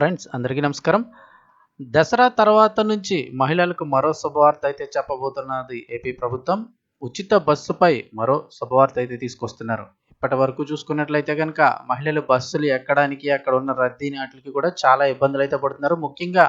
Friends అందరికీ నమస్కారం. దసరా తర్వాత నుంచి మహిళలకు మరో శుభవార్త అయితే చెప్పబోతున్నది ఏపీ ప్రభుత్వం. ఉచిత బస్సుపై మరో శుభవార్త అయితే తీసుకొస్తున్నారు. ఇప్పటి వరకు చూసుకున్నట్లయితే కనుక మహిళలు బస్సులు ఎక్కడానికి అక్కడ ఉన్న రద్దీని వాటికి కూడా చాలా ఇబ్బందులు అయితే పడుతున్నారు. ముఖ్యంగా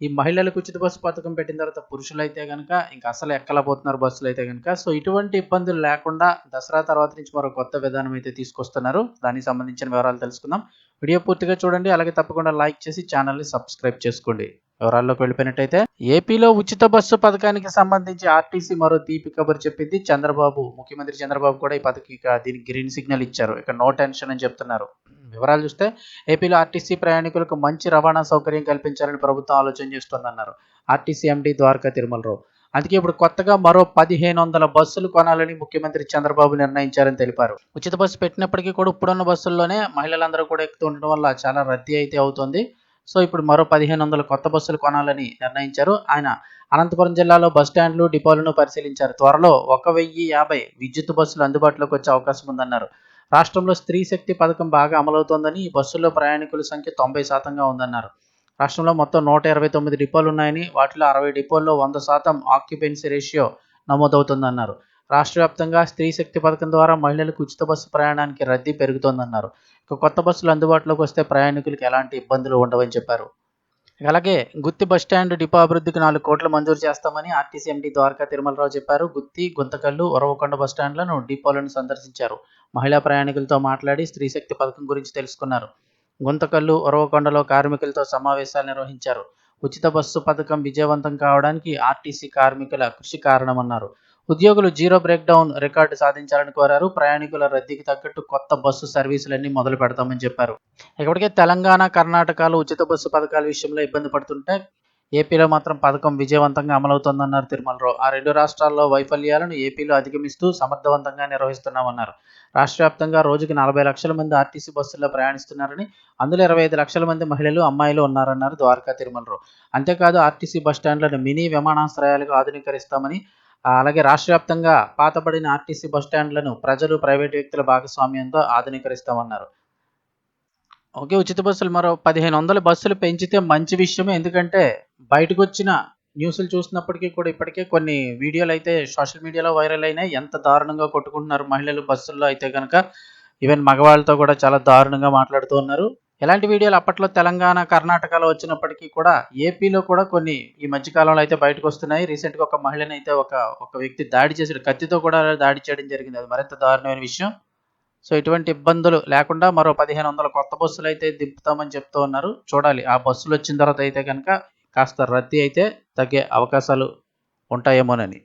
ఈ మహిళలకు ఉచిత బస్సు పథకం పెట్టిన తర్వాత పురుషులు అయితే కనుక ఇంకా అసలు ఎక్కలపోతున్నారు బస్సులు అయితే కనుక సో ఇటువంటి ఇబ్బందులు లేకుండా దసరా తర్వాత నుంచి మరో కొత్త విధానం అయితే తీసుకొస్తున్నారు. దానికి సంబంధించిన వివరాలు తెలుసుకుందాం. వీడియో పూర్తిగా చూడండి. అలాగే తప్పకుండా లైక్ చేసి ఛానల్ని సబ్స్క్రైబ్ చేసుకోండి. వివరాల్లోకి వెళ్ళిపోయినట్టయితే ఏపీలో ఉచిత బస్సు పథకానికి సంబంధించి ఆర్టీసీ మరో తీపి కబురు చెప్పింది చంద్రబాబు. ముఖ్యమంత్రి చంద్రబాబు కూడా ఈ పథకం దీనికి గ్రీన్ సిగ్నల్ ఇచ్చారు. ఇక నో టెన్షన్ అని చెప్తున్నారు. వివరాలు చూస్తే ఏపీలో ఆర్టీసీ ప్రయాణికులకు మంచి రవాణా సౌకర్యం కల్పించాలని ప్రభుత్వం ఆలోచన చేస్తోందన్నారు. RTC MD Dwaraka Tirumalarao. అందుకే ఇప్పుడు కొత్తగా మరో పదిహేను వందల బస్సులు కొనాలని ముఖ్యమంత్రి చంద్రబాబు నిర్ణయించారని తెలిపారు. ఉచిత బస్సు పెట్టినప్పటికీ కూడా ఇప్పుడున్న బస్సుల్లోనే మహిళలందరూ కూడా ఎక్కుతూ ఉండడం వల్ల చాలా రద్దీ అయితే అవుతుంది. సో ఇప్పుడు మరో పదిహేను వందల కొత్త బస్సులు కొనాలని నిర్ణయించారు. ఆయన అనంతపురం జిల్లాలో బస్ స్టాండ్లు డిపోలను పరిశీలించారు. త్వరలో ఒక వెయ్యి యాభై విద్యుత్ బస్సులు అందుబాటులోకి వచ్చే అవకాశం ఉందన్నారు. రాష్ట్రంలో స్త్రీ శక్తి పథకం బాగా అమలవుతోందని ఈ బస్సుల్లో ప్రయాణికుల సంఖ్య తొంభై శాతంగా ఉందన్నారు. రాష్ట్రంలో మొత్తం నూట ఇరవై తొమ్మిది డిపోలు ఉన్నాయని వాటిలో అరవై డిపోల్లో వంద శాతం ఆక్యుపెన్సీ రేషియో నమోదవుతుందన్నారు. రాష్ట్ర వ్యాప్తంగా స్త్రీ శక్తి పథకం ద్వారా మహిళలకు ఉచిత బస్సు ప్రయాణానికి రద్దీ పెరుగుతోందన్నారు. ఇక కొత్త బస్సులు అందుబాటులోకి వస్తే ప్రయాణికులకు ఎలాంటి ఇబ్బందులు ఉండవని చెప్పారు. అలాగే గుత్తి బస్టాండ్ డిపో అభివృద్ధికి నాలుగు కోట్లు మంజూరు చేస్తామని ఆర్టీసీ ఎండీ ద్వారకా తిరుమలరావు చెప్పారు. గుత్తి గుంతకల్లు ఒరవకొండ బస్టాండ్లను డిపోలను సందర్శించారు. మహిళా ప్రయాణికులతో మాట్లాడి స్త్రీశక్తి పథకం గురించి తెలుసుకున్నారు. గుంతకల్లు ఒరవకొండలో కార్మికులతో సమావేశాలు నిర్వహించారు. ఉచిత బస్సు పథకం విజయవంతం కావడానికి ఆర్టీసీ కార్మికుల కృషి కారణమన్నారు. ఉద్యోగులు జీరో బ్రేక్ డౌన్ రికార్డు సాధించాలని కోరారు. ప్రయాణికుల రద్దీకి తగ్గట్టు కొత్త బస్సు సర్వీసులన్నీ మొదలు పెడతామని చెప్పారు. ఇప్పటికే తెలంగాణ కర్ణాటకలో ఉచిత బస్సు పథకాల విషయంలో ఇబ్బంది పడుతుంటే ఏపీలో మాత్రం పథకం విజయవంతంగా అమలవుతోందన్నారు తిరుమలరావు. ఆ రెండు రాష్ట్రాల్లో వైఫల్యాలను ఏపీలో అధిగమిస్తూ సమర్థవంతంగా నిర్వహిస్తున్నామన్నారు. రాష్ట్ర వ్యాప్తంగా రోజుకి నలభై లక్షల మంది ఆర్టీసీ బస్సుల్లో ప్రయాణిస్తున్నారని అందులో ఇరవై ఐదు లక్షల మంది మహిళలు అమ్మాయిలు ఉన్నారన్నారు ద్వారకా తిరుమలరావు. అంతేకాదు ఆర్టీసీ బస్ స్టాండ్లను మినీ విమానాశ్రయాలుగా ఆధునీకరిస్తామని అలాగే రాష్ట్ర వ్యాప్తంగా పాతబడిన ఆర్టీసీ బస్టాండ్లను ప్రజలు ప్రైవేటు వ్యక్తుల భాగస్వామ్యంతో ఆధునీకరిస్తామన్నారు. ఓకే ఉచిత బస్సులు మరో పదిహేను వందల బస్సులు పెంచితే మంచి విషయమే. ఎందుకంటే బయటకు వచ్చిన న్యూస్లు చూసినప్పటికీ కూడా ఇప్పటికే కొన్ని వీడియోలు అయితే సోషల్ మీడియాలో వైరల్ అయినాయి. ఎంత దారుణంగా కొట్టుకుంటున్నారు మహిళలు బస్సుల్లో అయితే కనుక ఈవెన్ మగవాళ్ళతో కూడా చాలా దారుణంగా మాట్లాడుతూ ఉన్నారు. ఇలాంటి వీడియోలు అప్పట్లో తెలంగాణ కర్ణాటకలో వచ్చినప్పటికీ కూడా ఏపీలో కూడా కొన్ని ఈ మధ్యకాలంలో అయితే బయటకు వస్తున్నాయి. రీసెంట్గా ఒక మహిళని అయితే ఒక ఒక వ్యక్తి దాడి చేసాడు కత్తితో కూడా దాడి చేయడం జరిగింది. అది మరింత దారుణమైన విషయం. సో ఇటువంటి ఇబ్బందులు లేకుండా మరో పదిహేను వందల కొత్త బస్సులు అయితే దింపుతామని చెప్తూ ఉన్నారు. చూడాలి. ఆ బస్సులు వచ్చిన తర్వాత అయితే కనుక కాస్త రద్దీ అయితే తగ్గే అవకాశాలు ఉంటాయేమోనని.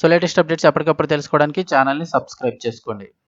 సో లేటెస్ట్ అప్డేట్స్ ఎప్పటికప్పుడు తెలుసుకోవడానికి ఛానల్ని సబ్స్క్రైబ్ చేసుకోండి.